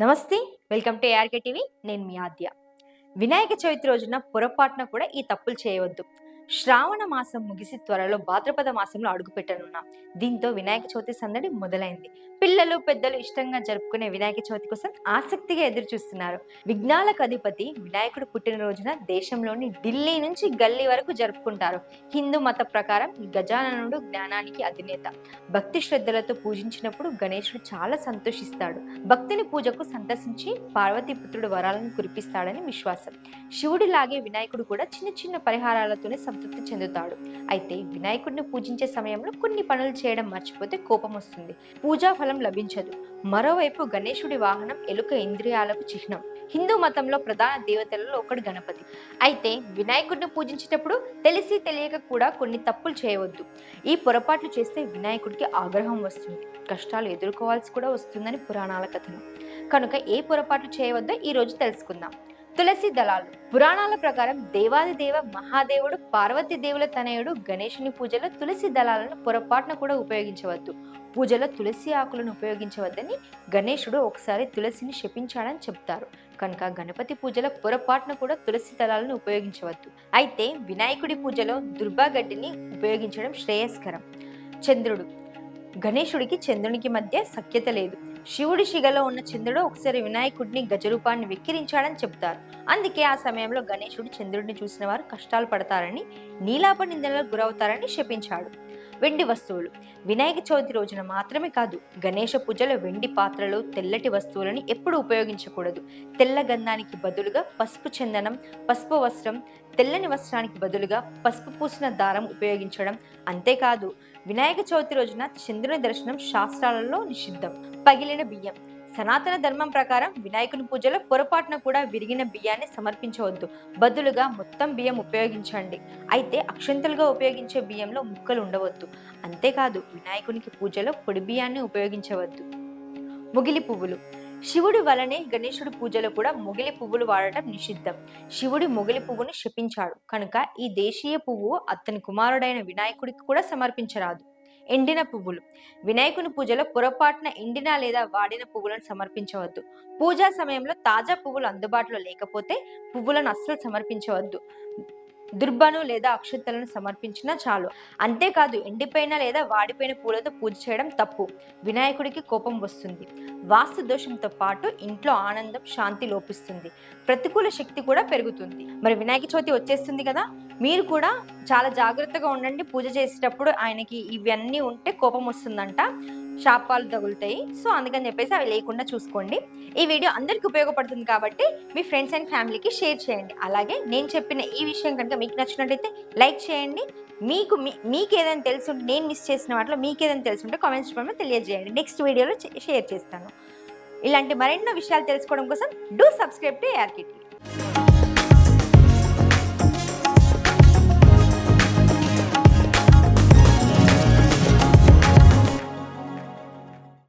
నమస్తే welcome to ARK TV నేను మీ ఆద్య. వినాయక చవితి రోజున పొరపాటున కూడా ఈ తప్పులు చేయవద్దు. శ్రావణ మాసం ముగిసి త్వరలో భాద్రపద మాసంలో అడుగుపెట్టనున్నాం దీంతో వినాయక చవితి సందడి మొదలైంది. పిల్లలు పెద్దలు ఇష్టంగా జరుపుకునే వినాయక చవితి కోసం ఆసక్తిగా ఎదురు చూస్తున్నారు విఘ్నాలకు అధిపతి వినాయకుడు పుట్టినరోజున దేశంలోని ఢిల్లీ నుంచి గల్లీ వరకు జరుపుకుంటారు. హిందూ మత ప్రకారం గజాననుడు జ్ఞానానికి అధినేత. భక్తి శ్రద్ధలతో పూజించినప్పుడు గణేశుడు చాలా సంతోషిస్తాడు. భక్తిని పూజకు సందర్శించి పార్వతీపుత్రుడు వరాలను కురిపిస్తాడని విశ్వాసం. శివుడిలాగే వినాయకుడు కూడా చిన్న చిన్న పరిహారాలతోనే సంతృప్తి చెందుతాడు. అయితే వినాయకుడిని పూజించే సమయంలో కొన్ని పనులు చేయడం మర్చిపోతే కోపం వస్తుంది. పూజా ఫలం లభించదు. మరోవైపు గణేశుడి వాహనం ఎలుక ఇంద్రియాలకు చిహ్నం. హిందూ మతంలో ప్రధాన దేవతలలో ఒకటి గణపతి. అయితే వినాయకుడిని పూజించేటప్పుడు తెలిసి తెలియక కూడా కొన్ని తప్పులు చేయవద్దు. ఈ పొరపాట్లు చేస్తే వినాయకుడికి ఆగ్రహం వస్తుంది. కష్టాలు ఎదుర్కోవాల్సి కూడా వస్తుందని పురాణాల కథనం. కనుక ఏ పొరపాట్లు చేయవద్దో ఈరోజు తెలుసుకుందాం. తులసి దళాలు. పురాణాల ప్రకారం దేవాది దేవ మహాదేవుడు పార్వతీ దేవుల తనయుడు గణేశుని పూజలో తులసి దళాలను పొరపాటున కూడా ఉపయోగించవద్దు. పూజలో తులసి ఆకులను ఉపయోగించవద్దని గణేశుడు ఒకసారి తులసిని శపించాడని చెప్తారు. కనుక గణపతి పూజలో పొరపాటున కూడా తులసి దళాలను ఉపయోగించవద్దు. అయితే వినాయకుడి పూజలో దుర్బాగడ్డిని ఉపయోగించడం శ్రేయస్కరం. చంద్రుడు గణేశుడికి చంద్రునికి మధ్య సఖ్యత లేదు. శివుడి శిగలో ఉన్న చంద్రుడు ఒకసారి వినాయకుడిని గజరూపాన్ని వెక్కిరించాడని చెప్తారు అందుకే ఆ సమయంలో గణేశుడు చంద్రుడిని చూసిన వారు కష్టాలు పడతారని నీలాప నిందనలకు గురవుతారని శపించాడు. వెండి వస్తువులు. వినాయక చవితి రోజున మాత్రమే కాదు గణేష పూజలో వెండి పాత్రలు తెల్లటి వస్తువులను ఎప్పుడు ఉపయోగించకూడదు. తెల్ల గంధానికి బదులుగా పసుపు చందనం పసుపు వస్త్రం తెల్లని వస్త్రానికి బదులుగా పసుపు పూసిన దారం ఉపయోగించడం అంతేకాదు. వినాయక చవితి రోజున చంద్రుని దర్శనం శాస్త్రాలలో నిషిద్ధం. పగిలిన బియ్యం. సనాతన ధర్మం ప్రకారం వినాయకుని పూజలో పొరపాటున కూడా విరిగిన బియ్యాన్ని సమర్పించవద్దు. బదులుగా మొత్తం బియ్యం ఉపయోగించండి. అయితే అక్షంతలుగా ఉపయోగించే బియ్యంలో ముక్కలు ఉండవద్దు. అంతేకాదు వినాయకునికి పూజలో పొడి బియ్యాన్ని ఉపయోగించవద్దు. ముగిలి పువ్వులు. శివుడి వలనే గణేశుడి పూజలో కూడా మొగిలి పువ్వులు వాడటం నిషిద్ధం. శివుడి మొగిలి పువ్వును శపించాడు. కనుక ఈ దేశీయ పువ్వు అతని కుమారుడైన వినాయకుడికి కూడా సమర్పించరాదు. ఎండిన పువ్వులు. వినాయకుని పూజలో పొరపాటున ఎండిన లేదా వాడిన పువ్వులను సమర్పించవద్దు. పూజా సమయంలో తాజా పువ్వులు అందుబాటులో లేకపోతే పువ్వులను అస్సలు సమర్పించవద్దు. దుర్బను లేదా అక్షతలను సమర్పించినా చాలు. అంతేకాదు ఎండిపోయిన లేదా వాడిపోయిన పూలతో పూజ చేయడం తప్పు. వినాయకుడికి కోపం వస్తుంది. వాస్తు దోషంతో పాటు ఇంట్లో ఆనందం శాంతి లోపిస్తుంది. ప్రతికూల శక్తి కూడా పెరుగుతుంది. మరి వినాయక చవితి వచ్చేస్తుంది కదా? మీరు కూడా చాలా జాగ్రత్తగా ఉండండి. పూజ చేసేటప్పుడు ఆయనకి ఇవన్నీ ఉంటే కోపం వస్తుందంట. శాపాలు తగులుతాయి. సో అందుకని చెప్పేసి అవి లేకుండా చూసుకోండి. ఈ వీడియో అందరికి ఉపయోగపడుతుంది కాబట్టి మీ ఫ్రెండ్స్ అండ్ ఫ్యామిలీకి షేర్ చేయండి. అలాగే నేను చెప్పిన ఈ విషయం కనుక మీకు నచ్చినట్టయితే లైక్ చేయండి. మీకు మీకు ఏదైనా తెలుసుంటే నేను మిస్ చేసిన వాటిలో మీకు ఏదైనా తెలుసుంటే కామెంట్స్ రూపంలో తెలియజేయండి. నెక్స్ట్ వీడియోలో షేర్ చేస్తాను. ఇలాంటి మరెన్నో విషయాలు తెలుసుకోవడం కోసం డూ సబ్స్క్రైబ్ టు ఏఆర్కిటీ